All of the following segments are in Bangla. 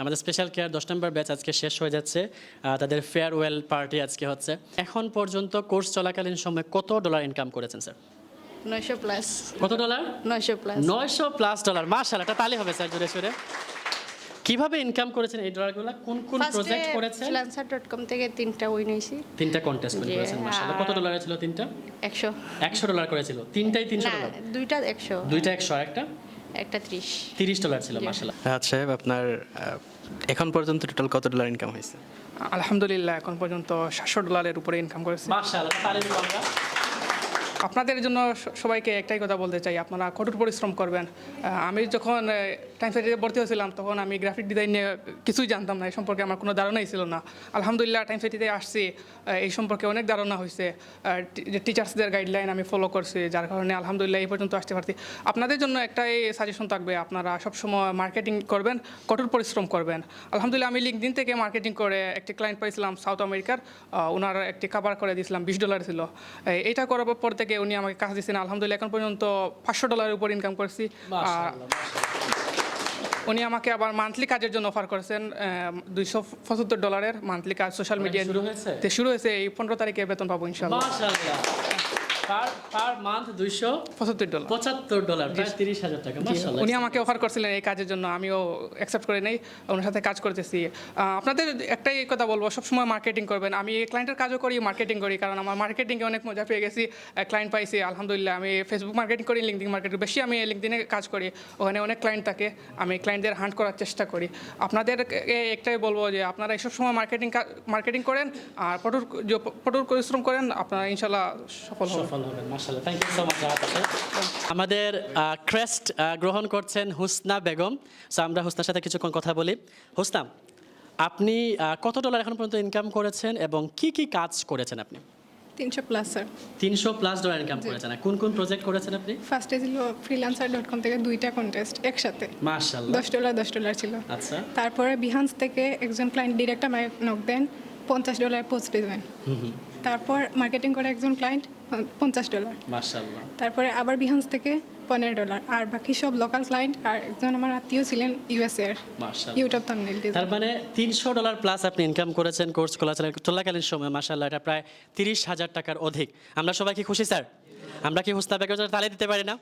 আমাদের স্পেশাল কেয়ার দশ নম্বর ব্যাচ আজকে শেষ হয়ে যাচ্ছে তাদের ফেয়ারওয়েল পার্টি আজকে হচ্ছে। এখন পর্যন্ত কোর্স চলাকালীন সময় কত ডলার ইনকাম করেছেন স্যার নয়শো প্লাস কত ডলার নয়শো প্লাস নয়শো প্লাস ডলার মার্শাল তালি হবে স্যার জুড়ে সুরে। কীভাবে ইনকাম করেছেন এই ডলারগুলো কোন কোন প্রজেক্ট করেছেন? থেকে তিনটা উইন হয়েছি তিনটা কন্টেস্ট জি, করেছেন মার্শাল্লাহ কত ডলার ছিল তিনটা? একশো। একশো ডলার করেছিল। তিনটাই তিনশো না ডলার দুইটা একশো। দুইটা একশো আর একটা? একটা ত্রিশ। তিরিশ ডলার ছিল জি। রাহাত সাহেব আপনার আহ, এখন পর্যন্ত টোটাল কত ডলার ইনকাম হয়েছে? আলহামদুলিল্লাহ এখন পর্যন্ত সাতশো ডলারের উপরে ইনকাম করেছে। আমরা। আপনাদের জন্য সবাইকে একটাই কথা বলতে চাই, আপনারা কঠোর পরিশ্রম করবেন। আমি যখন টাইম সাইটে ভর্তি হয়েছিলাম, তখন আমি গ্রাফিক ডিজাইন নিয়ে কিছুই জানতাম না এই সম্পর্কে আমার কোনো ধারণাই ছিল না। আলহামদুলিল্লাহ টাইম সাইটিতে আসছি এই সম্পর্কে অনেক ধারণা হয়েছে যে টিচার্সদের গাইডলাইন আমি ফলো করছি, যার কারণে আলহামদুলিল্লাহ এই পর্যন্ত আসতে পারছি। আপনাদের জন্য একটাই সাজেশন থাকবে, আপনারা সবসময় মার্কেটিং করবেন, কঠোর পরিশ্রম করবেন। আলহামদুলিল্লাহ, আমি লিঙ্কদিন থেকে মার্কেটিং করে একটি ক্লায়েন্ট পাইছিলাম সাউথ আমেরিকার ওনার একটি কাভার করে দিয়েছিলাম, বিশ ডলার ছিল। এই- এইটা করার পর থেকে উনি আমাকে কাজ দিয়েছেন আলহামদুলিল্লাহ এখন পর্যন্ত পাঁচশো ডলারের উপর ইনকাম করছি। আর উনি আমাকে আবার মান্থলি কাজের জন্য অফার করেছেন দুইশো পঁচাত্তর ডলারের মান্থলি কাজ সোশ্যাল মিডিয়া শুরু হয়েছে? শুরু হয়েছে এই পনেরো তারিখে বেতন পাবো ইনশাল্লাহ পার পার মান্থ দুইশো পঁচাত্তর ডলার পঁচাত্তর ডলার প্রায় তিরিশ হাজার টাকা উনি আমাকে অফার করছিলেন এই কাজের জন্য আমিও অ্যাকসেপ্ট করে নেই ওনার সাথে কাজ করতেছি। আপনাদের একটাই কথা বলব সবসময় মার্কেটিং করবেন। আমি ক্লায়েন্টের কাজও করি মার্কেটিং করি কারণ আমার মার্কেটিংয়ে অনেক মজা পেয়ে গেছি ক্লায়েন্ট পাইছি আলহামদুলিল্লাহ। আমি ফেসবুক মার্কেটিং করি লিঙ্কডিন মার্কেটিং বেশি আমি লিঙ্কডিনে কাজ করি ওখানে অনেক ক্লায়েন্ট থাকে আমি ক্লায়েন্টদের হান্ট করার চেষ্টা করি। আপনাদের একটাই বলব যে আপনারা এসব সময় মার্কেটিং মার্কেটিং করেন আর কঠোর কঠোর পরিশ্রম করেন আপনারা ইনশাল্লাহ সফল হবেন। সফল হবেন মার্শাল্লাহ থ্যাংক ইউ সো মাচ আমাদের ক্রেস্ট গ্রহণ করছেন হুসনা বেগম। সো আমরা হুসনার সাথে কিছুক্ষণ কথা বলি। হুসনা আপনি কত ডলার এখন পর্যন্ত ইনকাম করেছেন এবং কি কি কাজ করেছেন আপনি? তিনশো প্লাস স্যার তিনশো প্লাস ডলার ইনকাম করেছেন। কোন কোন প্রজেক্ট করেছেন আপনি? ফার্স্টে ছিল ফ্রিলান্সার ডট কম থেকে দুইটা কন্টেস্ট একসাথে। মার্শাল্লাহ দশ ডলার দশ ডলার ছিল। আচ্ছা। তারপরে বিহান্স থেকে একজন ক্লায়েন্ট ডিরেক্ট আমায় নক দেন পঞ্চাশ ডলার পোস্ট দেবেন তারপর মার্কেটিং করে একজন ক্লায়েন্ট পঞ্চাশ ডলার। তারপরে আবার বিহান্স থেকে পনেরো ডলার। আর বাকি সব লোকাল ক্লায়েন্ট আর একজন আমার আত্মীয় ছিলেন ইউএসএ এর। ইউটিউব থাম্বনেল তার মানে তিনশো ডলার প্লাস আপনি ইনকাম করেছেন কোর্স চলাকালীন সময় মাশাআল্লাহ এটা প্রায় তিরিশ হাজার টাকার অধিক। আমরা সবাই কি খুশি স্যার? আমরা কি হুসনা বেগম তালে দিতে পারি না?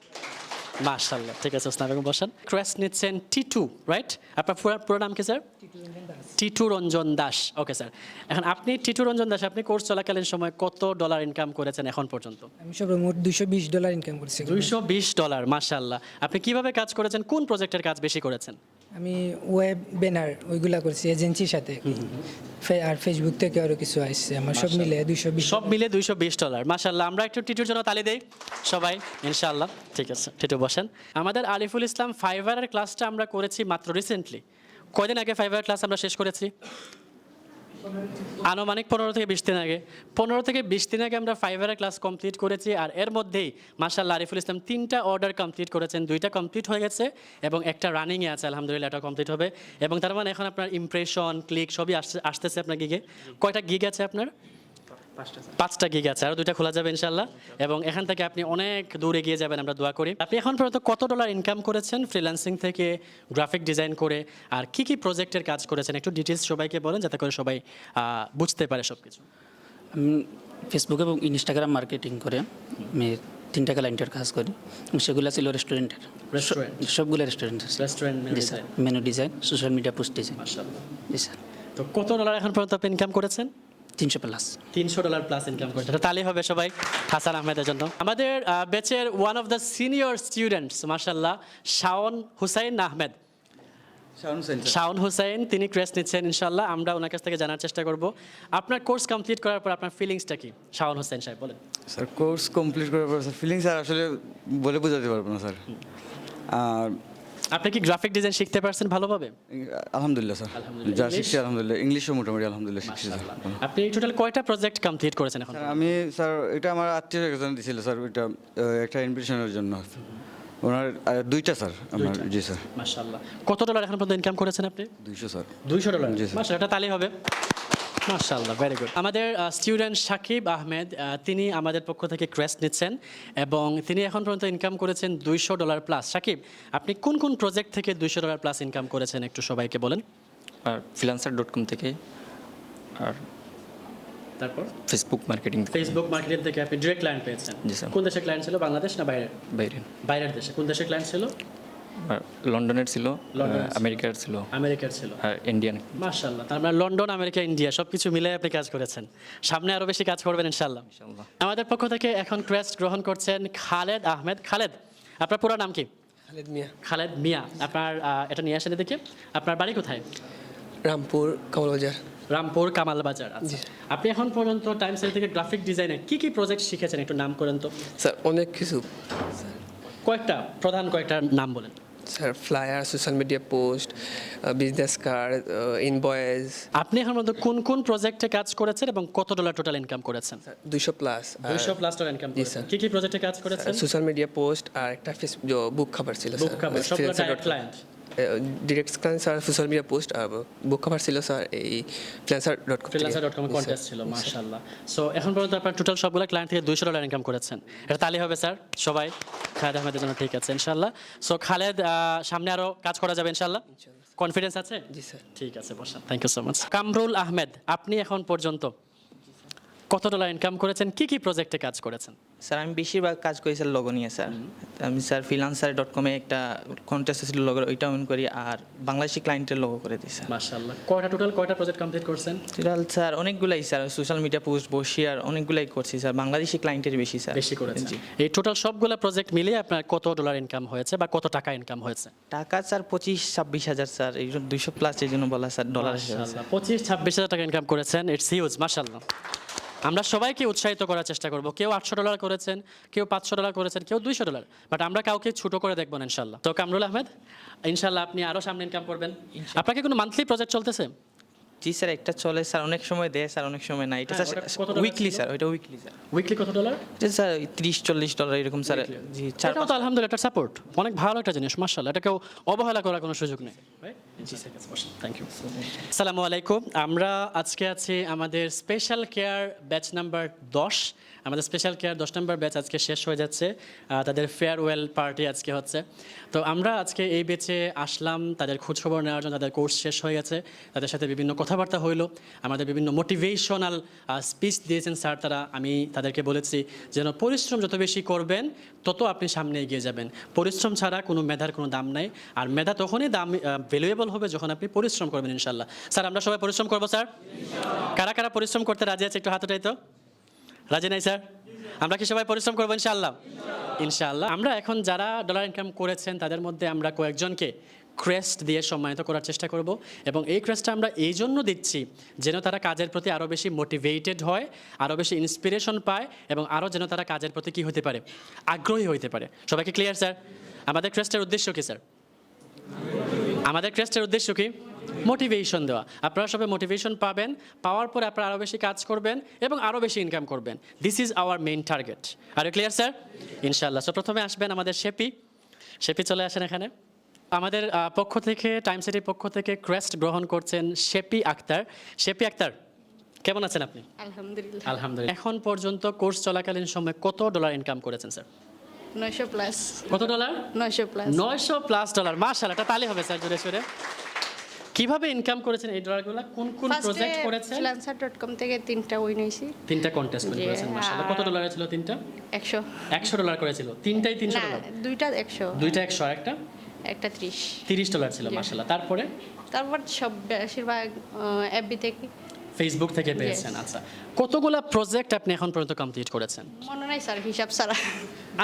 মাশাল্লাহ ঠিক আছে ওসমান বেগম বসেন। ক্রেস্ট নিচ্ছেন টি টু রাইট আপনার পুরো পুরো নাম কি sir Titu Ranjan Das. Okay sir এখন আপনি টিটু রঞ্জন দাস আপনি কোর্স চলাকালীন সময় কত ডলার ইনকাম করেছেন এখন পর্যন্ত? আমি সব মোট দুইশো বিশ ডলার ইনকাম করেছি। দুইশো বিশ ডলার মার্শাল্লাহ আপনি কীভাবে কাজ করেছেন? কোন প্রজেক্টের কাজ বেশি করেছেন? আমি ওয়েব ব্যানার ওইগুলা করছি এজেন্সির সাথে। আর ফেসবুক থেকে আরও কিছু আসছে আমার সব মিলে দুইশো বিশ। সব মিলে দুইশো বিশ ডলার মাশাল্লাহ আমরা একটু টিটুর জন্য তালি দেই। সবাই ইনশাল্লাহ ঠিক আছে টিটু বসেন। আমাদের আলিফুল ইসলাম ফাইবারের ক্লাসটা আমরা করেছি মাত্র রিসেন্টলি কয়দিন আগে ফাইবার ক্লাস আমরা শেষ করেছি? আনুমানিক পনেরো থেকে বিশ দিন আগে। পনেরো থেকে বিশ দিন আগে আমরা ফাইভারের ক্লাস কমপ্লিট করেছি আর এর মধ্যেই মার্শাল্লাহ আরিফুল ইসলাম তিনটা অর্ডার কমপ্লিট করেছেন। দুইটা কমপ্লিট হয়ে গেছে এবং একটা রানিংয়ে আছে, আলহামদুলিল্লাহ এটা কমপ্লিট হবে। এবং তার মানে এখন আপনার ইমপ্রেশন ক্লিক সবই আসছে আসতেছে আপনার গিগে কয়টা গিগ আছে আপনার? পাঁচটা গিগ আছে আর দুইটা খোলা যাবে ইনশাল্লাহ এবং এখান থেকে আপনি অনেক দূর এগিয়ে যাবেন আমরা দোয়া করি। আপনি এখন পর্যন্ত কত ডলার ইনকাম করেছেন ফ্রিল্যান্সিং থেকে গ্রাফিক ডিজাইন করে আর কি কি প্রজেক্টের কাজ করেছেন? একটু ডিটেলস সবাইকে বলেন যাতে করে সবাই বুঝতে পারে সব কিছু ফেসবুক এবং ইনস্টাগ্রাম মার্কেটিং করে আমি তিনটা ক্লায়েন্টের কাজ করি। সেগুলো ছিল রেস্টুরেন্টের রেস্টুরেন্ট সবগুলো রেস্টুরেন্টের restaurant menu design social media post design জি স্যার তো কত ডলার এখন পর্যন্ত আপনি ইনকাম করেছেন? তিনশো প্লাস তিনশো ডলার প্লাস ইনকাম করেছে। এটা হবে সবাই হাসান আহমেদের জন্য। আমাদের ব্যাচের one of the senior students মার্শাল্লাহ শাওন হুসাইন আহমেদ। শাওন হুসাইন তিনি ক্রেস নিচ্ছেন ইনশাল্লাহ আমরা ওনার কাছ থেকে জানার চেষ্টা করব। আপনার কোর্স কমপ্লিট করার পর আপনার ফিলিংসটা কি? শাওন হুসাইন সাহেব বলেন। স্যার কোর্স কমপ্লিট করার পর স্যার ফিলিং স্যার আসলে বলে বোঝাতে পারব না স্যার আর আপনি কি গ্রাফিক ডিজাইন শিখতে পারছেন ভালোভাবে? আলহামদুলিল্লাহ স্যার। আলহামদুলিল্লাহ। যা? শিখছি আলহামদুলিল্লাহ। ইংলিশও মোটামুটি আলহামদুলিল্লাহ শিখছি স্যার। আপনি টোটাল কয়টা প্রজেক্ট কমপ্লিট করেছেন এখন? আমি স্যার এটা আমার আত্মীয় একজন দিছিল স্যার আহ, একটা ইনভিটেশনের জন্য। ওনার দুইটা স্যার আমার জি স্যার। মাশাল্লাহ কত ডলার এখন পর্যন্ত ইনকাম করেছেন আপনি? দুইশো স্যার। দুইশো ডলার জি, স্যার। মাশাল্লাহ এটা তালি হবে। মাশাল্লাহ ভেরি গুড আমাদের স্টুডেন্ট সাকিব আহমেদ তিনি আমাদের পক্ষ থেকে ক্রেস্ট নিচ্ছেন এবং তিনি এখন পর্যন্ত ইনকাম করেছেন দুইশো ডলার প্লাস সাকিব আপনি কোন কোন প্রজেক্ট থেকে দুইশো ডলার প্লাস ইনকাম করেছেন একটু সবাইকে বলেন? আর ফ্রিলান্সার ডট কম থেকে আর তারপর? ফেসবুক মার্কেটিং ফেসবুক মার্কেটিং থেকে আপনি ডিরেক্ট ক্লায়েন্ট পেয়েছেন। কোন দেশের ক্লায়েন্ট ছিল বাংলাদেশ না বাইরে বাইরে। বাইরের দেশে। কোন দেশের ক্লায়েন্ট ছিল? লন্ডনের ছিল আমেরিকার ছিল। আমেরিকার ছিল। আর ইন্ডিয়ান মার্শাল্লাহ তার মানে লন্ডন আমেরিকা ইন্ডিয়া সব কিছু মিলে আপনি কাজ করেছেন। সামনে আরও বেশি কাজ করবেন ইনশাল্লাহ। আমাদের পক্ষ থেকে এখন ক্রেস্ট গ্রহণ করছেন খালেদ আহমেদ। খালেদ আপনার পুরো নাম কি? খালেদ মিয়া। খালেদ মিয়া আপনার এটা নিয়ে আসেন দেখি আপনার বাড়ি কোথায়? রামপুর কামালবাজার। রামপুর কামাল বাজার আচ্ছা আপনি এখন পর্যন্ত টাইম সেল থেকে গ্রাফিক ডিজাইনে কি কি প্রজেক্ট শিখেছেন একটু নাম করেন তো। স্যার অনেক কিছু। কয়েকটা প্রধান কয়েকটা নাম বলেন। Flyer social media post business card invoice আপনি এখন পর্যন্ত কোন কোন প্রজেক্টে কাজ করেছেন এবং কত ডলার টোটাল ইনকাম করেছেন? দুইশো প্লাস দুইশো প্লাস ডলার ইনকাম করেছেন। কি কি প্রজেক্টে কাজ করেছেন? সোশ্যাল মিডিয়া পোস্ট আর একটা বুক খাবার ছিল বুক খাবার সবগুলো client direct client sir social media post আর বুক কভার ছিল স্যার এই freelancer dot com freelancer dot com contest ছিল মাশাআল্লাহ। সো এখন পর্যন্ত আপনার টোটাল সবগুলো ক্লায়েন্ট থেকে দুইশো ডলার ইনকাম করেছেন। এটা তালি হবে স্যার। সবাই খালেদ আহমেদের জন্য ঠিক আছে ইনশাআল্লাহ। সো খালেদ সামনে আরও কাজ করা যাবে ইনশাল্লাহ কনফিডেন্স আছে? জি স্যার। ঠিক আছে বসা thank you so much Kamrul Ahmed আপনি এখন পর্যন্ত কত ডলার ইনকাম করেছেন? কি কি প্রজেক্টে কাজ করেছেন? স্যার আমি বেশিরভাগ কাজ করি স্যার লগো নিয়ে স্যার। আমি স্যার ফ্রিলান্সার ডট কমে একটা কন্টেস্ট ছিল লগো ওইটা অন করি আর বাংলাদেশি ক্লায়েন্টের লগো করে দিই স্যার। মাশাআল্লাহ। কয়টা টোটাল কয়টা প্রজেক্ট কমপ্লিট করছেন? টোটাল স্যার অনেকগুলাই স্যার। সোশ্যাল মিডিয়া পোস্ট বসি আর অনেকগুলাই করছি স্যার। বাংলাদেশি ক্লায়েন্টের বেশি স্যার। বেশি করেছেন। এই টোটাল সবগুলা প্রজেক্ট মিলিয়ে আপনার কত ডলার ইনকাম হয়েছে বা কত টাকা ইনকাম হয়েছে? টাকা স্যার পঁচিশ ছাব্বিশ হাজার স্যার। এই দুইশো প্লাস এই জন্য বলা স্যার ডলার পঁচিশ ছাব্বিশ হাজার টাকা ইনকাম করেছেন। ইটস হিউজ মাশাআল্লাহ। আমরা সবাইকে উৎসাহিত করার চেষ্টা করব। কেউ আটশো ডলার করেছেন কেউ পাঁচশো ডলার করেছেন কেউ দুইশো ডলার। বাট আমরা কাউকে ছোটো করে দেখব না ইনশাল্লাহ। তো কামরুল আহমেদ ইনশাল্লাহ আপনি আরও সামনে ইনকাম করবেন। আপনাকে কোনো মান্থলি প্রজেক্ট চলতেছে? জি স্যার একটা চলে স্যার অনেক সময় দেয় স্যার অনেক সময় না এটা হ্যাঁ, স্যার কত ডলার উইকলি স্যার ওইটা উইকলি স্যার। উইকলি কত ডলার এটা স্যার তিরিশ চল্লিশ ডলার এরকম স্যার জি চার তো আলহামদুলিল্লাহ একটা সাপোর্ট অনেক ভালো একটা জিনিস এটা কেউ অবহেলা করার কোনো সুযোগ নেই। থ্যাংক ইউ আসসালামু আলাইকুম। আমরা আজকে আছি আমাদের স্পেশাল কেয়ার ব্যাচ নাম্বার দশ। আমাদের স্পেশাল কেয়ার দশ নম্বর ব্যাচ আজকে শেষ হয়ে যাচ্ছে। তাদের ফেয়ারওয়েল পার্টি আজকে হচ্ছে। তো আমরা আজকে এই বেচে আসলাম তাদের খোঁজখবর নেওয়ার জন্য তাদের কোর্স শেষ হয়ে গেছে। তাদের সাথে বিভিন্ন কথাবার্তা হইল, আমাদের বিভিন্ন মোটিভেশনাল স্পিচ দিয়েছেন স্যার তারা, আমি তাদেরকে বলেছি যেন পরিশ্রম যত বেশি করবেন, তত আপনি সামনে এগিয়ে যাবেন। পরিশ্রম ছাড়া কোনো মেধার কোনো দাম নাই, আর মেধা তখনই দাম ভ্যালুয়েবল হবে যখন আপনি পরিশ্রম করবেন ইনশাল্লাহ স্যার, আমরা সবাই পরিশ্রম করব, স্যার? কারা কারা পরিশ্রম করতে রাজি আছে একটু হাত উঠাই তো? রাজি নাই, স্যার? আমরা কি সবাই পরিশ্রম করব ইনশাআল্লাহ? ইনশাআল্লাহ। আমরা এখন যারা ডলার ইনকাম করেছেন, তাদের মধ্যে আমরা কয়েকজনকে ক্রেস্ট দিয়ে সম্মানিত করার চেষ্টা করব এবং এই ক্রেস্টটা আমরা এই জন্য দিচ্ছি যেন তারা কাজের প্রতি আরও বেশি মোটিভেটেড হয় আরও বেশি ইন্সপিরেশন পায় এবং আরও যেন তারা কাজের প্রতি কী হতে পারে, আগ্রহী হতে পারে। সবাইকে ক্লিয়ার স্যার আমাদের ক্রেস্টের উদ্দেশ্য কী স্যার আমাদের ক্রেস্টের উদ্দেশ্য কি? মোটিভেশন দেওয়া। আপনারা সবাই মোটিভেশন পাবেন, পাওয়ার পরে আপনারা আরও বেশি কাজ করবেন এবং আরও বেশি ইনকাম করবেন। This is our main target R clear sir ইনশাল্লাহ সো প্রথমে আসবেন আমাদের শেপি। শেপি চলে আসেন এখানে। আমাদের পক্ষ থেকে টাইম সিটির পক্ষ থেকে ক্রেস্ট গ্রহণ করছেন শেপি আক্তার। শেপি আক্তার কেমন আছেন আপনি? আলহামদুলিল্লাহ। আলহামদুলিল্লাহ। এখন পর্যন্ত কোর্স চলাকালীন সময় কত ডলার ইনকাম করেছেন স্যার নয়শো প্লাস কত ডলার নয়শো প্লাস নয়শো প্লাস ডলার মার্শাল এটা তালি হবে স্যার জোরে সোরে। কীভাবে ইনকাম করেছেন এই ডলারগুলো কোন কোন প্রজেক্ট করেছেন? কম থেকে তিনটা উইন হয়েছি। তিনটা কন্টেস্ট জি, করেছেন মার্শাল্লাহ কত ডলার ছিল তিনটা? একশো। একশো ডলার করেছিল। তিনটাই তিনশো না ডলার দুইটা একশো। দুইটা একশো আর একটা? একটা ত্রিশ। তিরিশ ডলার ছিল জি। মার্শাল্লাহ তারপরে? তারপর সব বেশিরভাগ এফবি থেকে। ফেসবুক থেকে পেয়েছেন আচ্ছা। কতগুলা প্রজেক্ট আপনি এখন পর্যন্ত কমপ্লিট করেছেন? মনে নাই স্যার হিসাব ছাড়া।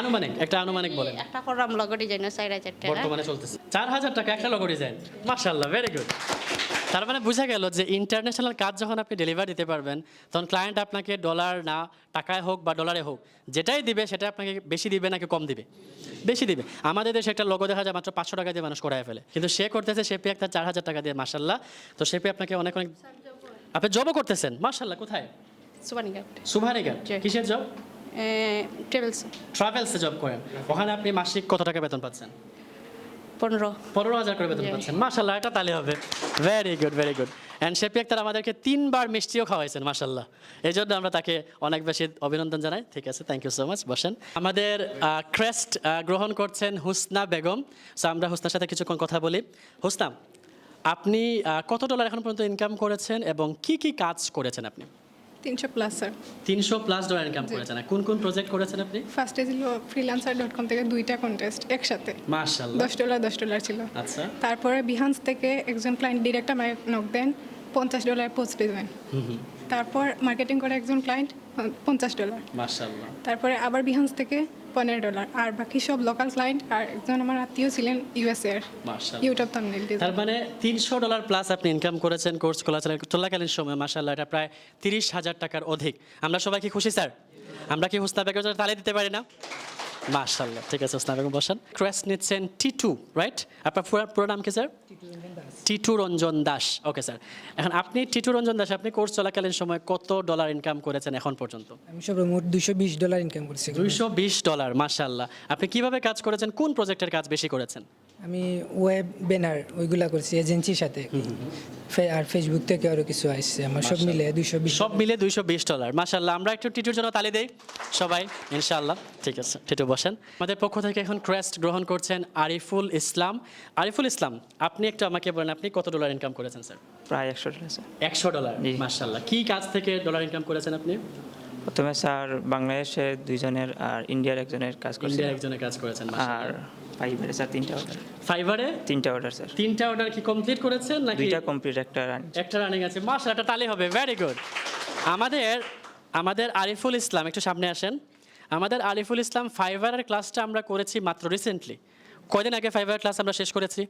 আনুমানিক একটা আনুমানিক বলেন। একটা করলাম লগো ডিজাইন চার হাজার টাকা। বর্তমানে চলতেছে। চার হাজার টাকা একটা লগো ডিজাইন মার্শাল্লাহ ভেরি গুড তার মানে বোঝা গেল যে ইন্টারন্যাশনাল কাজ যখন আপনি ডেলিভার দিতে পারবেন তখন ক্লায়েন্ট আপনাকে ডলার না টাকায় হোক বা ডলারে হোক যেটাই দিবে সেটা আপনাকে বেশি দিবে নাকি কম দিবে? বেশি দিবে। আমাদের দেশে একটা লোগো দেখা যায় মাত্র পাঁচশো টাকা দিয়ে মানুষ করায় ফেলে। কিন্তু সে করতেছে সে পে একটা চার হাজার টাকা দিয়ে মার্শাল্লাহ তো সে পে আপনাকে অনেক অনেক আপনি জবও করতেছেন মার্শাল্লাহ কোথায়? কিসের জব ট্রেভেলস ট্রাভেলসে জব করেন। ওখানে আপনি মাসিক কত টাকা বেতন পাচ্ছেন? পনেরো। পনেরো হাজার করে বেতন পাচ্ছেন। মাসাল্লাহ এটা তালে হবে। Very good very good and শেপি Akhtar আমাদেরকে তিনবার মিষ্টিও খাওয়াইছেন মাসাল্লাহ এই জন্য আমরা তাকে অনেক বেশি অভিনন্দন জানাই। ঠিক আছে থ্যাংক ইউ সো মাচ বসেন। আমাদের ক্রেস্ট গ্রহণ করছেন হুসনা বেগম। সো আমরা হুসনার সাথে কিছুক্ষণ কথা বলি। হুসনা আপনি কত ডলার এখন পর্যন্ত ইনকাম করেছেন এবং কি কি কাজ করেছেন আপনি? তিনশো প্লাস স্যার তিনশো প্লাস ডলার ইনকাম করেছেন। কোন কোন প্রজেক্ট করেছেন আপনি? ফার্স্টে ছিল কম থেকে দুইটা কন্টেস্ট একসাথে। মাশাল্লাহ দশ ডলার দশ ডলার ছিল। আচ্ছা। তারপরে বিহান্স থেকে একজন ক্লায়েন্ট ডিরেক্ট আমার নক দেন পঞ্চাশ ডলার পোস্ট দেবেন তারপর মার্কেটিং করে একজন ক্লায়েন্ট পঞ্চাশ ডলার মাশাল্লাহ তারপরে আবার বিহান্স থেকে পনেরো ডলার। আর বাকি সব লোকাল ক্লায়েন্ট আর একজন আমার আত্মীয় ছিলেন ইউএসএ এর। ইউটিউব থাম্বনেল তার মানে তিনশো ডলার প্লাস আপনি ইনকাম করেছেন কোর্স খোলা চলাকালীন সময় মাসাল্লাহ এটা প্রায় তিরিশ হাজার টাকার অধিক। আমরা সবাই কি খুশি স্যার আমরা কি হুসনা বেগম তালে দিতে পারি না? মাশাল্লাহ ঠিক আছে হুসনা বেগম বসেন। ক্রেস নিচ্ছেন রাইট আপনার পুরো পুরো নাম কি sir? Titu Ranjan Das. Okay sir. এখন আপনি টিটু রঞ্জন দাস আপনি কোর্স চলাকালীন সময় কত ডলার ইনকাম করেছেন এখন পর্যন্ত? আমি সর্বমোট দুশো বিশ ডলার ইনকাম করেছি দুইশো বিশ ডলার মার্শাল্লাহ আপনি কীভাবে কাজ করেছেন? কোন প্রজেক্টের কাজ বেশি করেছেন? আমি ওয়েব ব্যানার ওইগুলা করছি এজেন্সির সাথে। আর ফেসবুক থেকে আরও কিছু আসছে আমার সব মিলে দুশো বিশ। সব মিলে দুইশো বিশ ডলার মাশাল্লাহ আমরা একটু টিটুর জন্য তালি দেই। সবাই ইনশাআল্লাহ। ঠিক আছে টিটু বসেন। আমাদের পক্ষ থেকে এখন ক্রেস্ট গ্রহণ করছেন আরিফুল ইসলাম। আরিফুল ইসলাম আপনি একটু আমাকে বলেন আপনি কত ডলার ইনকাম করেছেন স্যার প্রায় একশো ডলার স্যার একশো ডলার জি। মাশাল্লাহ কি কাজ থেকে ডলার ইনকাম করেছেন আপনি? প্রথমে স্যার বাংলাদেশে দুইজনের আর ইন্ডিয়ার একজনের কাজ করছে। ইন্ডিয়ার একজনের কাজ করেছেন আর ফাইবারে স্যার তিনটা অর্ডার ফাইবারে তিনটা অর্ডার স্যার। তিনটা অর্ডার কি কমপ্লিট করেছেন নাকি? দুইটা কমপ্লিট একটা রান একটা রানিং আছে। মাশাআল্লাহ একটা তালে হবে। ভেরি গুড আমাদের আমাদের আরিফুল ইসলাম একটু সামনে আসেন। আমাদের আরিফুল ইসলাম ফাইবারের ক্লাসটা আমরা করেছি মাত্র রিসেন্টলি কয়দিন আগে ফাইবার ক্লাস আমরা শেষ করেছি?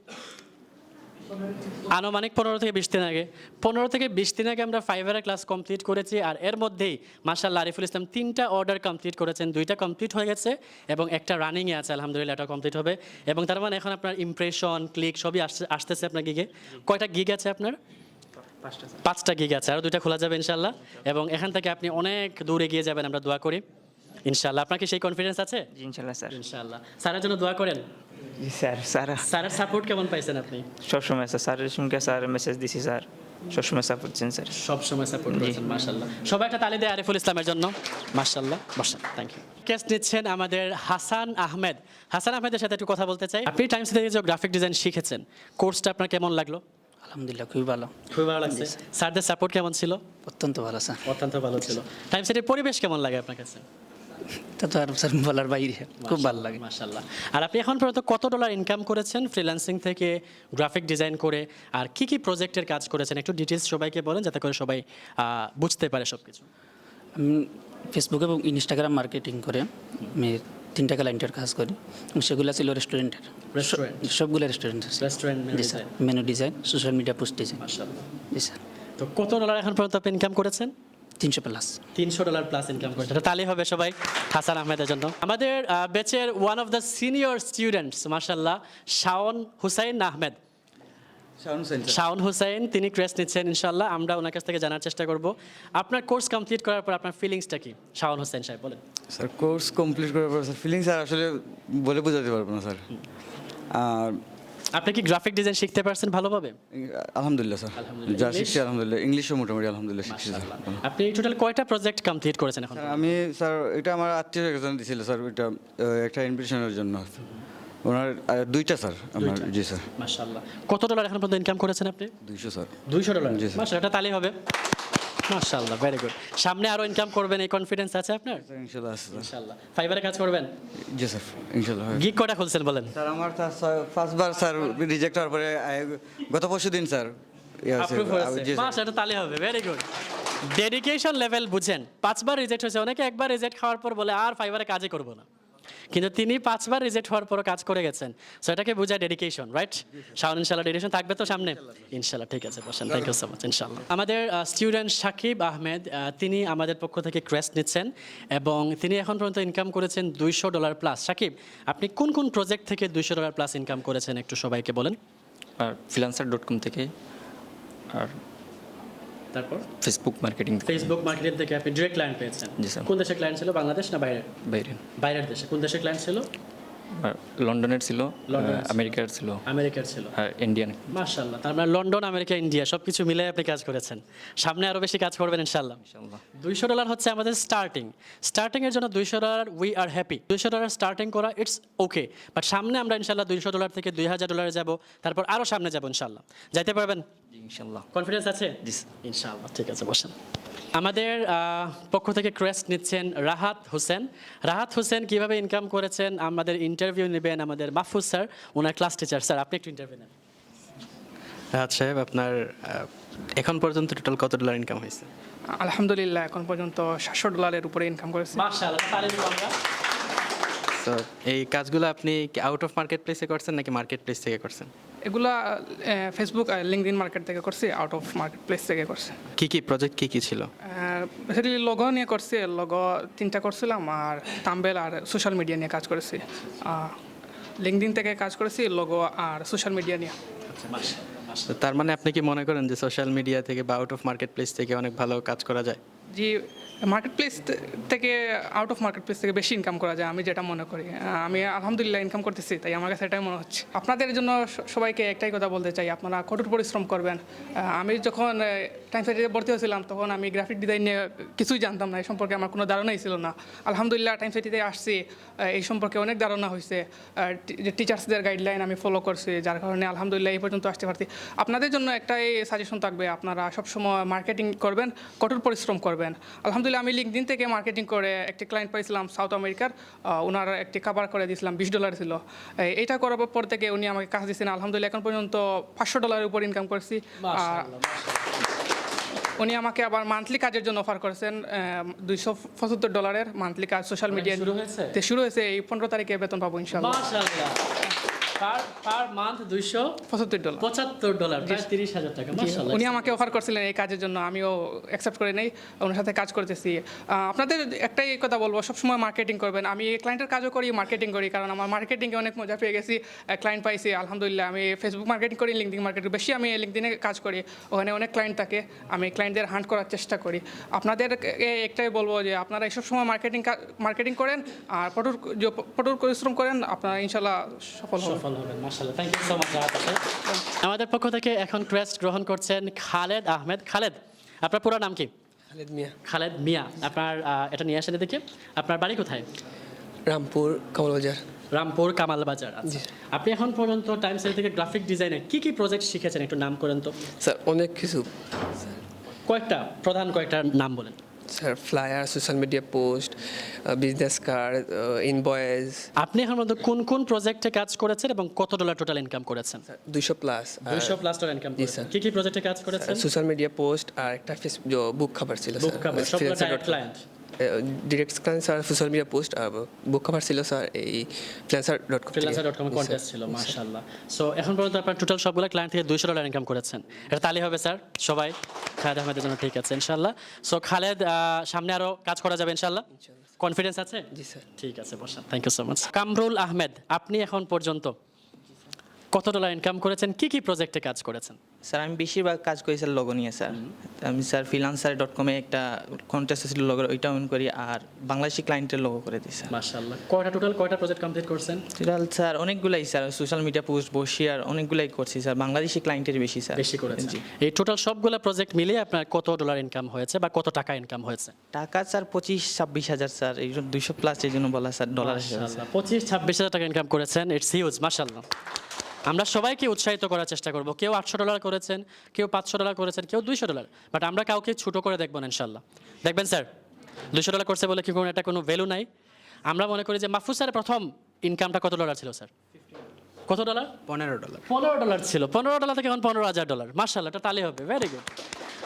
আনুমানিক পনেরো থেকে বিশ দিন আগে। পনেরো থেকে বিশ দিন আগে আমরা ফাইবারের ক্লাস কমপ্লিট করেছি আর এর মধ্যেই মার্শাল্লাহ আরিফুল ইসলাম তিনটা অর্ডার কমপ্লিট করেছেন। দুইটা কমপ্লিট হয়ে গেছে এবং একটা রানিংয়ে আছে আলহামদুলিল্লাহ এটা কমপ্লিট হবে। এবং তার মানে এখন আপনার ইমপ্রেশন ক্লিক সবই আসছে আসতেছে আপনার গিগে কয়টা গিগ আছে আপনার? পাঁচটা গিগ আছে আর দুইটা খোলা যাবে ইনশাল্লাহ এবং এখান থেকে আপনি অনেক দূর এগিয়ে যাবেন আমরা দোয়া করি। ইনশাল্লাহ আপনার কি সেই কনফিডেন্স আছে? ইনশাল্লাহ স্যার। ইনশাল্লাহ স্যারের জন্য দোয়া করেন। জি স্যার স্যার। স্যারের সাপোর্ট কেমন পাইছেন আপনি? সবসময় স্যার স্যারের সঙ্গে স্যার মেসেজ দিছি স্যার। সবসময় সাপোর্ট দিচ্ছেন স্যার। সব সময় সাপোর্ট করেছেন মাশাল্লাহ সবাই একটা তালি দেয় আরিফুল ইসলামের জন্য। মাশাল্লাহ থ্যাংক ইউ কেস নিচ্ছেন আমাদের হাসান আহমেদ। হাসান আহমেদের সাথে একটু কথা বলতে চাই। আপনি টাইমস থেকে যে গ্রাফিক ডিজাইন শিখেছেন। কোর্সটা আপনার কেমন লাগল? আলহামদুলিল্লাহ খুবই ভালো। খুবই ভালো লাগছে। স্যারদের সাপোর্ট কেমন ছিল? অত্যন্ত ভালো স্যার। অত্যন্ত ভালো ছিল। টাইম সেটের পরিবেশ কেমন লাগে আপনার কাছে? তা তো আর স্যার বলার বাইরে খুব ভালো লাগে। মাশাল্লাহ আর আপনি এখন পর্যন্ত কত ডলার ইনকাম করেছেন ফ্রিল্যান্সিং থেকে গ্রাফিক ডিজাইন করে আর কি কি প্রজেক্টের কাজ করেছেন? একটু ডিটেলস সবাইকে বলেন যাতে করে সবাই বুঝতে পারে সব কিছু ফেসবুক এবং ইনস্টাগ্রাম মার্কেটিং করে আমি তিনটা ক্লায়েন্টের কাজ করি। সেগুলো ছিল রেস্টুরেন্টের রেস্টুরেন্ট সবগুলো restaurant restaurant menu design social media post design জি স্যার। তো কত ডলার এখন পর্যন্ত আপনি ইনকাম করেছেন? তিনশো প্লাস তিনশো ডলার প্লাস ইনকাম করেছেন এটা তালি হবে সবাই হাসান আহমেদের জন্য। আমাদের ব্যাচের one of the senior students মাশাল্লাহ শাওন হুসাইন আহমেদ। শাওন হুসাইন তিনি ক্রেস নিচ্ছেন ইনশাল্লাহ আমরা ওনার কাছ থেকে জানার চেষ্টা করব। আপনার কোর্স কমপ্লিট করার পর আপনার ফিলিংসটা কি? শাওন হোসেন সাহেব বলেন। স্যার কোর্স কমপ্লিট করার পর স্যার ফিলিংস আসলে বলে বোঝাতে পারব না স্যার আর আপনি কি গ্রাফিক ডিজাইন শিখতে পারছেন ভালোভাবে? আলহামদুলিল্লাহ স্যার। আলহামদুলিল্লাহ। যা ইংলিশ? শিখছি আলহামদুলিল্লাহ। ইংলিশও মোটামুটি আলহামদুলিল্লাহ শিখছি স্যার। আপনি টোটাল কয়টা প্রজেক্ট কমপ্লিট করেছেন এখন? আমি স্যার এটা আমার আত্মীয় একজন দিছিল স্যার আহ, একটা ইনভিটেশনের জন্য। ওনার দুইটা স্যার আমার জি স্যার। মাশাআল্লাহ। কত ডলার এখন পর্যন্ত ইনকাম করেছেন আপনি? দুইশো স্যার। দুইশো ডলার জি, স্যার। মাশাআল্লাহ এটা তালি হবে। মাশাআল্লাহ ভেরি গুড সামনে আরও ইনকাম করবেন এই কনফিডেন্স আছে আপনার? স্যার ইনশাল্লাহ আছে। ইনশাআল্লাহ ফাইবারে কাজ করবেন? জি স্যার ইনশাল্লাহ হয়। গিগ কটা খুলছেন বলেন? স্যার আমার স্যার ফার্স্টবার স্যার রিজেক্ট হওয়ার পরে গত পরশু দিন স্যার ইয়ে এটা তালে হবে ভেরি গুড ডেডিকেশন লেভেল বুঝেন পাঁচবার রিজেক্ট হয়েছে অনেকে একবার রিজেক্ট খাওয়ার পর বলে আর ফাইবারে কাজই করব না। কিন্তু তিনি পাঁচবার রিজেক্ট হওয়ার পরও কাজ করে গেছেন। সো এটাকে বোঝায় ডেডিকেশন রাইট শাওন ইনশাল্লাহ ডেডিকেশন থাকবে তো সামনে? ইনশাল্লাহ ঠিক আছে, বসেন থ্যাংক ইউ সো মাচ ইনশাল্লাহ আমাদের স্টুডেন্ট সাকিব আহমেদ তিনি আমাদের পক্ষ থেকে ক্রেস্ট নিচ্ছেন এবং তিনি এখন পর্যন্ত ইনকাম করেছেন দুইশো ডলার প্লাস সাকিব, আপনি কোন কোন প্রজেক্ট থেকে দুইশো ডলার প্লাস ইনকাম করেছেন? একটু সবাইকে বলেন। আর ফ্রিলান্সার ডট কম থেকে। আর তারপর? ফেসবুক মার্কেটিং ফেসবুক মার্কেটিং থেকে আপনি ডিরেক্ট ক্লায়েন্ট পেয়েছেন। জি, স্যার। কোন দেশের ক্লায়েন্ট ছিল বাংলাদেশ না বাইরে বাইরে বাইরের দেশে। কোন দেশের ক্লায়েন্ট ছিল? লন্ডনের ছিল আমেরিকার ছিল। আমেরিকার ছিল। আর ইন্ডিয়ান মার্শাল্লাহ তার মানে লন্ডন আমেরিকা ইন্ডিয়া সব কিছু মিলে আপনি কাজ করেছেন। সামনে আরও বেশি কাজ করবেন ইনশাল্লাহ দুইশো ডলার হচ্ছে আমাদের স্টার্টিং স্টার্টিংয়ের জন্য দুইশো ডলার উই আর হ্যাপি দুইশো ডলার স্টার্টিং করা ইটস ওকে বাট সামনে আমরা ইনশাল্লাহ দুইশো ডলার থেকে দুই হাজার ডলারে যাব। তারপর আরও সামনে যাব ইনশাল্লাহ যাইতে পারবেন? ইনশাল্লাহ কনফিডেন্স আছে? জি ইনশাআল্লাহ। ঠিক আছে বসেন। আমাদের পক্ষ থেকে ক্রেস্ট নিচ্ছেন রাহাত হোসেন। রাহাত হোসেন কীভাবে ইনকাম করেছেন? আমাদের ইন্টারভিউ নেবেন আমাদের মাহফুজ স্যার ওনার ক্লাস টিচার স্যার আপনি একটু ইন্টারভিউ নেন। রাহাত সাহেব আপনার এখন পর্যন্ত টোটাল কত ডলার ইনকাম হয়েছে? আলহামদুলিল্লাহ এখন পর্যন্ত সাতশো ডলারের উপরে ইনকাম করেছি। এই কাজগুলো আপনি আউট অফ মার্কেট প্লেসে করছেন নাকি মার্কেট প্লেস থেকে করছেন? এগুলা ফেসবুক আর লিঙ্কডিন মার্কেট থেকে করছি আউট অফ মার্কেট প্লেস থেকে করছি। কি কি প্রজেক্ট কি কি ছিল? বেসিক্যালি লগো নিয়ে করছি লগো তিনটা করছিলাম আর তাম্বেল আর সোশ্যাল মিডিয়া নিয়ে কাজ করেছি। লিঙ্কডিন থেকে কাজ করেছি লগো আর সোশ্যাল মিডিয়া নিয়ে। তার মানে আপনি কি মনে করেন যে সোশ্যাল মিডিয়া থেকে বা আউট অফ মার্কেট প্লেস থেকে অনেক ভালো কাজ করা যায়? জি মার্কেট প্লেস থেকে আউট অফ মার্কেট প্লেস থেকে বেশি ইনকাম করা যায়, আমি যেটা মনে করি। আমি আলহামদুলিল্লাহ ইনকাম করতেছি, তাই আমার কাছে এটাই মনে হচ্ছে। আপনাদের জন্য সবাইকে একটাই কথা বলতে চাই, আপনারা কঠোর পরিশ্রম করবেন। আমি যখন টাইম সাইটে ভর্তি হয়েছিলাম তখন আমি গ্রাফিক ডিজাইন নিয়ে কিছুই জানতাম না এই সম্পর্কে আমার কোনো ধারণাই ছিল না। আলহামদুলিল্লাহ টাইম সাইটিতে আসছি এই সম্পর্কে অনেক ধারণা হয়েছে যে টিচার্সদের গাইডলাইন আমি ফলো করছি যার কারণে আলহামদুলিল্লাহ এই পর্যন্ত আসতে পারছি। আপনাদের জন্য একটাই সাজেশন থাকবে আপনারা সবসময় মার্কেটিং করবেন কঠোর পরিশ্রম করবেন। আলহামদুলিল্লাহ আমি লিঙ্কদিন থেকে মার্কেটিং করে একটি ক্লায়েন্ট পাইছিলাম সাউথ আমেরিকার ওনার একটি কাভার করে দিয়েছিলাম বিশ ডলার ছিল। এইটা করার পর থেকে উনি আমাকে কাজ দিয়েছেন আলহামদুলিল্লাহ এখন পর্যন্ত পাঁচশো ডলারের উপর ইনকাম করছি। আর উনি আমাকে আবার মান্থলি কাজের জন্য অফার করেছেন দুইশো পঁচাত্তর ডলারের মান্থলি কাজ সোশ্যাল মিডিয়া শুরু হয়েছে? শুরু হয়েছে এই পনেরো তারিখে বেতন পাবো ইনশাল্লাহ পার পার মান্থ দুইশো পঁচাত্তর ডলার। পঁচাত্তর ডলার প্রায় তিরিশ হাজার টাকা উনি আমাকে অফার করছিলেন এই কাজের জন্য আমিও অ্যাকসেপ্ট করে নেই ওনার সাথে কাজ করতেছি। আপনাদের একটাই কথা বলব সবসময় মার্কেটিং করবেন। আমি ক্লায়েন্টের কাজও করি মার্কেটিং করি কারণ আমার মার্কেটিংয়ে অনেক মজা পেয়ে গেছি ক্লায়েন্ট পাইছি আলহামদুলিল্লাহ। আমি ফেসবুক মার্কেটিং করি লিঙ্কডিন মার্কেটিং বেশি আমি লিঙ্কডিনে কাজ করি ওখানে অনেক ক্লায়েন্ট থাকে আমি ক্লায়েন্টদের হান্ট করার চেষ্টা করি। আপনাদের একটাই বলব যে আপনারা এইসব সময় মার্কেটিং মার্কেটিং করেন আর যে কঠোর পরিশ্রম করেন আপনারা ইনশাল্লাহ সফল হবেন। সফল হবেন মাশাআল্লাহ। থ্যাংক ইউ সো মাচ আমাদের পক্ষ থেকে এখন ক্রেস্ট গ্রহণ করছেন খালেদ আহমেদ। খালেদ আপনার পুরো নাম কি? খালেদ মিয়া। খালেদ মিয়া। আপনার এটা নিয়ে আসেন দেখি আপনার বাড়ি কোথায়? রামপুর কমলবাজার। রামপুর কামাল বাজার আচ্ছা আপনি এখন পর্যন্ত টাইম সেল থেকে গ্রাফিক ডিজাইনে কি কি প্রজেক্ট শিখেছেন? একটু নাম করেন তো। স্যার অনেক কিছু। কয়েকটা প্রধান কয়েকটা নাম বলেন। Flyer social media post business card invoice আপনি এখন পর্যন্ত কোন কোন প্রজেক্টে কাজ করেছেন এবং কত ডলার টোটাল ইনকাম করেছেন? দুইশো প্লাস দুইশো প্লাস ডলার ইনকাম করেছেন। কি কি প্রজেক্টে কাজ করেছেন? সোশ্যাল মিডিয়া পোস্ট আর একটা বুক খাবার ছিল book cover client direct client sir social media post আর বুক খাবার ছিল স্যার এই freelancer dot com freelancer dot com contest ছিল মাশাআল্লাহ। সো এখন পর্যন্ত আপনার টোটাল সবগুলো ক্লায়েন্ট থেকে দুইশো ডলার ইনকাম করেছেন। এটা তালি হবে স্যার সবাই। খালেদ আহমেদের জন্য ঠিক আছে ইনশাল্লাহ সো খালেদ সামনে আরও কাজ করা যাবে ইনশাল্লাহ কনফিডেন্স আছে? জি স্যার। ঠিক আছে বসা thank you so much Kamrul Ahmed আপনি এখন পর্যন্ত কত ডলার ইনকাম করেছেন? কি কি প্রজেক্টে কাজ করেছেন? স্যার আমি বেশিরভাগ কাজ করি স্যার লগো নিয়ে স্যার। আমি স্যার ফ্রিলান্সার ডট কমে একটা কন্টেস্ট ছিল লগো ওইটা অন করি আর বাংলাদেশি ক্লায়েন্টের লগো করে দিই স্যার। মাশাআল্লাহ। কয়টা টোটাল কয়টা প্রজেক্ট কমপ্লিট করছেন? টোটাল স্যার অনেকগুলাই স্যার। সোশ্যাল মিডিয়া পোস্ট বসি আর অনেকগুলাই করছি স্যার। বাংলাদেশি ক্লায়েন্টের বেশি স্যার। বেশি করেছেন। এই টোটাল সবগুলো প্রজেক্ট মিলিয়ে আপনার কত ডলার ইনকাম হয়েছে বা কত টাকা ইনকাম হয়েছে? টাকা স্যার পঁচিশ ছাব্বিশ হাজার স্যার। এই জন্য দুইশো প্লাস এই জন্য বলা স্যার ডলার পঁচিশ ছাব্বিশ হাজার টাকা ইনকাম করেছেন। ইটস হিউজ মাশাআল্লাহ। আমরা সবাইকে উৎসাহিত করার চেষ্টা করব। কেউ আটশো ডলার করেছেন কেউ পাঁচশো ডলার করেছেন কেউ দুইশো ডলার। বাট আমরা কাউকে ছোটো করে দেখব না ইনশাল্লাহ দেখবেন স্যার দুশো ডলার করছে বলে কি কোনো একটা কোনো ভ্যালু নাই? আমরা মনে করি যে মাহফুজ স্যারের প্রথম ইনকামটা কত ডলার ছিল স্যার? কত ডলার? পনেরো ডলার। পনেরো ডলার ছিল। পনেরো ডলার থেকে এখন পনেরো হাজার ডলার। মার্শাল্লাহ এটা তালে হবে। ভেরি গুড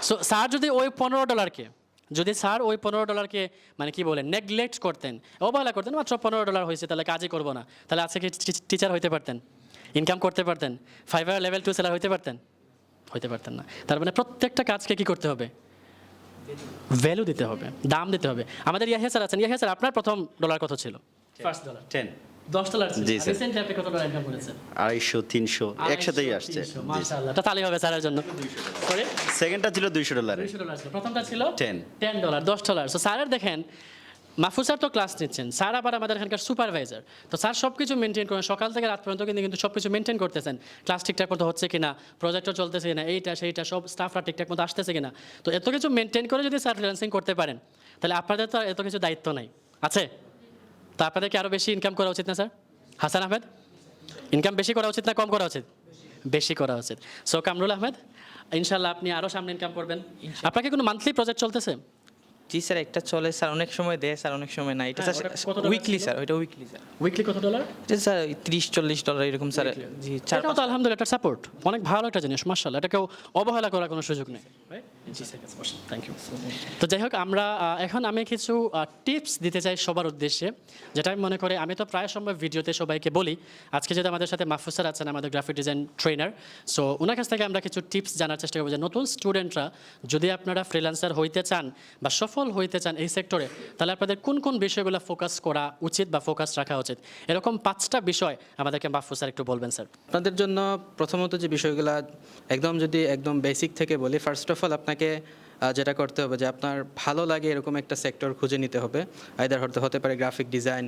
সো স্যার যদি ওই পনেরো ডলারকে যদি স্যার ওই পনেরো ডলারকে মানে কি বলে নেগলেক্ট করতেন অবহেলা করতেন মাত্র পনেরো ডলার হয়েছে তাহলে কাজই করব না। তাহলে আজকে টিচার হইতে পারতেন? ইনকাম করতে পারতেন। ফাইভার লেভেল টু সেলার হইতে পারতেন? হইতে পারতেন না। তার মানে প্রত্যেকটা কাজকে কি করতে হবে? ভ্যালু দিতে হবে দাম দিতে হবে। আমাদের ইয়াহিয়া স্যার আছেন। ইয়াহিয়া স্যার আপনার প্রথম ডলার কত ছিল? ফার্স্ট ডলার টেন দশ ডলার জি, স্যার। আপনি কত ডলার ইনকাম করেছেন? আড়াইশো তিনশো একসাথেই আসছে। মাশাআল্লাহ। এটা তালি হবে স্যারের জন্য। সরি সেকেন্ডটা ছিল দুইশো ডলার ছিল। প্রথমটা ছিল 10 টেন ডলার দশ ডলার সো স্যারের দেখেন মাহফুজ স্যার তো ক্লাস নিচ্ছেন। স্যার আবার আমাদের এখানকার সুপারভাইজার তো স্যার সব কিছু মেনটেন করেন। সকাল থেকে রাত পর্যন্ত কিন্তু কিন্তু সব কিছু মেনটেন করতেছেন। ক্লাস ঠিকঠাক মতো হচ্ছে কিনা? প্রজেক্টর চলতেছে কিনা? এইটা সেইটা সব স্টাফরা ঠিকঠাক মতো আসতেছে কিনা? তো এত কিছু মেনটেন করে যদি স্যার ফ্রিল্যান্সিং করতে পারেন তাহলে আপনাদের তো এত কিছু দায়িত্ব নাই। আছে? তো আপনাদেরকে আরও বেশি ইনকাম করা উচিত না স্যার? হাসান আহমেদ? ইনকাম বেশি করা উচিত না কম করা উচিত? বেশি করা উচিত। সো কামরুল আহমেদ ইনশাল্লাহ আপনি আরও সামনে ইনকাম করবেন। আপনাকে কোনো মান্থলি প্রজেক্ট চলতেছে? জি স্যার একটা চলে স্যার অনেক সময় দেয় স্যার অনেক সময় না এটা হ্যাঁ, স্যার কত ডলার উইকলি স্যার ওইটা উইকলি স্যার। উইকলি কত ডলার এটা স্যার তিরিশ চল্লিশ ডলার এরকম স্যার জি চার আলহামদুলিল্লাহ একটা সাপোর্ট অনেক ভালো একটা জিনিস মার্শাল এটা কেউ অবহেলা করার কোনো সুযোগ নেই। থ্যাংক ইউ তো যাই হোক আমরা এখন আমি কিছু টিপস দিতে চাই সবার উদ্দেশ্যে যেটা আমি মনে করি আমি তো প্রায় সময় ভিডিওতে সবাইকে বলি আজকে যেহেতু আমাদের সাথে মাহফুজ স্যার আছেন আমাদের গ্রাফিক ডিজাইন ট্রেনার সো ওনার কাছ থেকে আমরা কিছু টিপস জানার চেষ্টা করব যে নতুন স্টুডেন্টরা যদি আপনারা ফ্রিল্যান্সার হইতে চান বা সফল হইতে চান এই সেক্টরে তাহলে আপনাদের কোন কোন বিষয়গুলো ফোকাস করা উচিত বা ফোকাস রাখা উচিত? এরকম পাঁচটা বিষয় আমাদেরকে মাহফুজ স্যার একটু বলবেন স্যার। আপনাদের জন্য প্রথমত যে বিষয়গুলো একদম যদি একদম বেসিক থেকে বলি ফার্স্ট অফ অল আপনাকে যেটা করতে হবে যে আপনার ভালো লাগে এরকম একটা সেক্টর খুঁজে নিতে হবে। আইদার হতে হতে পারে গ্রাফিক ডিজাইন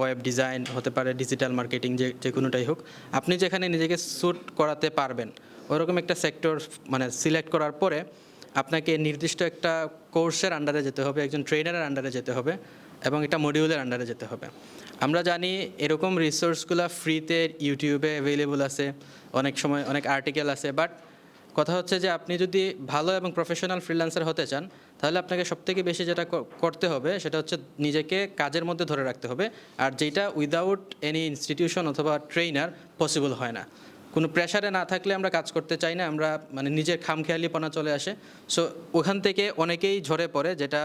ওয়েব ডিজাইন হতে পারে ডিজিটাল মার্কেটিং যে যে কোনোটাই হোক। আপনি যেখানে নিজেকে স্যুট করাতে পারবেন, ওরকম একটা সেক্টর মানে সিলেক্ট করার পরে আপনাকে নির্দিষ্ট একটা কোর্সের আন্ডারে যেতে হবে, একজন ট্রেনারের আন্ডারে যেতে হবে এবং এটা মডিউলের আন্ডারে যেতে হবে। আমরা জানি এরকম রিসোর্সগুলো ফ্রিতে ইউটিউবে অ্যাভেলেবল আছে, অনেক সময় অনেক আর্টিকেল আছে বাট কথা হচ্ছে যে আপনি যদি ভালো এবং প্রফেশনাল ফ্রিল্যান্সার হতে চান, তাহলে আপনাকে সবথেকে বেশি যেটা করতে হবে, সেটা হচ্ছে নিজেকে কাজের মধ্যে ধরে রাখতে হবে। আর যেটা উইদাউট এনি ইনস্টিটিউশন অথবা ট্রেনার পসিবল হয় না। কোনো প্রেশারে না থাকলে আমরা কাজ করতে চাই না, আমরা মানে নিজের খামখেয়ালিপনা চলে আসে। সো ওখান থেকে অনেকেই ঝরে পড়ে, যেটা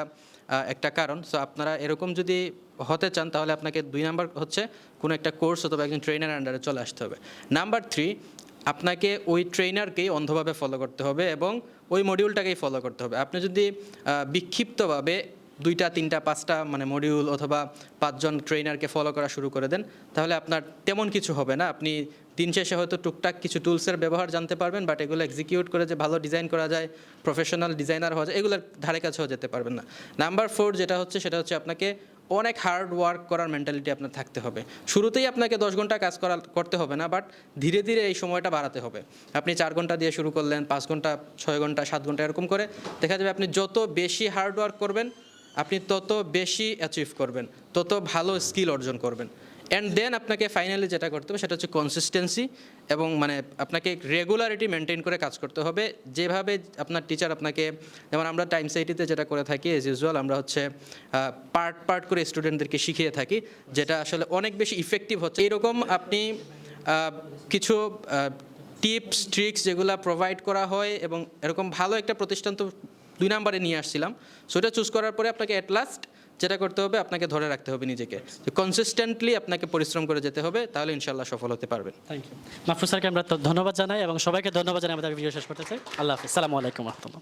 একটা কারণ। সো আপনারা এরকম যদি হতে চান, তাহলে আপনাকে দুই নাম্বার হচ্ছে কোনো একটা কোর্স অথবা একজন ট্রেনার আন্ডারে চলে আসতে হবে। নাম্বার থ্রি আপনাকে ওই ট্রেনারকেই অন্ধভাবে ফলো করতে হবে এবং ওই মডিউলটাকেই ফলো করতে হবে। আপনি যদি বিক্ষিপ্তভাবে দুইটা, তিনটা, পাঁচটা মানে মডিউল অথবা পাঁচজন ট্রেনারকে ফলো করা শুরু করে দেন, তাহলে আপনার তেমন কিছু হবে না। আপনি দিন শেষে হয়তো টুকটাক কিছু টুলসের ব্যবহার জানতে পারবেন বাট এগুলো এক্সিকিউট করে যে ভালো ডিজাইন করা যায় প্রফেশনাল ডিজাইনার হওয়া যায়, এগুলোর ধারে কাছেও যেতে পারবেন না। নাম্বার ফোর যেটা হচ্ছে, সেটা হচ্ছে আপনাকে অনেক হার্ড ওয়ার্ক করার মেন্টালিটি আপনার থাকতে হবে। শুরুতেই আপনাকে দশ ঘণ্টা কাজ করা, করতে হবে না বাট ধীরে ধীরে এই সময়টা বাড়াতে হবে। আপনি চার ঘণ্টা দিয়ে শুরু করলেন, পাঁচ ঘণ্টা, ছয় ঘণ্টা, সাত ঘণ্টা এরকম করে দেখা যাবে আপনি যত বেশি হার্ড ওয়ার্ক করবেন, আপনি তত বেশি অ্যাচিভ করবেন, তত ভালো স্কিল অর্জন করবেন। অ্যান্ড দেন আপনাকে ফাইনালি যেটা করতে হবে সেটা হচ্ছে কনসিস্টেন্সি এবং মানে আপনাকে রেগুলারিটি মেনটেন করে কাজ করতে হবে। যেভাবে আপনার টিচার আপনাকে, যেমন আমরা টাইম সাইটিতে যেটা করে থাকি এজ ইউজুয়াল আমরা হচ্ছে পার্ট পার্ট করে স্টুডেন্টদেরকে শিখিয়ে থাকি, যেটা আসলে অনেক বেশি ইফেক্টিভ হচ্ছে। এরকম আপনি কিছু টিপস ট্রিক্স যেগুলো প্রোভাইড করা হয় এবং এরকম ভালো একটা প্রতিষ্ঠান তো দুই নাম্বারে নিয়ে আসছিলাম। সো এটা চুজ করার পরে আপনাকে অ্যাট লাস্ট যেটা করতে হবে, আপনাকে ধরে রাখতে হবে নিজেকে। কনসিস্টেন্টলি আপনাকে পরিশ্রম করে যেতে হবে, তাহলে ইনশাল্লাহ সফল হতে পারবেন। থ্যাংক ইউ মাহফুজ স্যারকে আমরা ধন্যবাদ জানাই এবং সবাইকে ধন্যবাদ জানাই আমাদের ভিডিও শেষ করতে চাই। আল্লাহ হাফিজ। সালামু আলাইকুম রহমতুল্লাহ।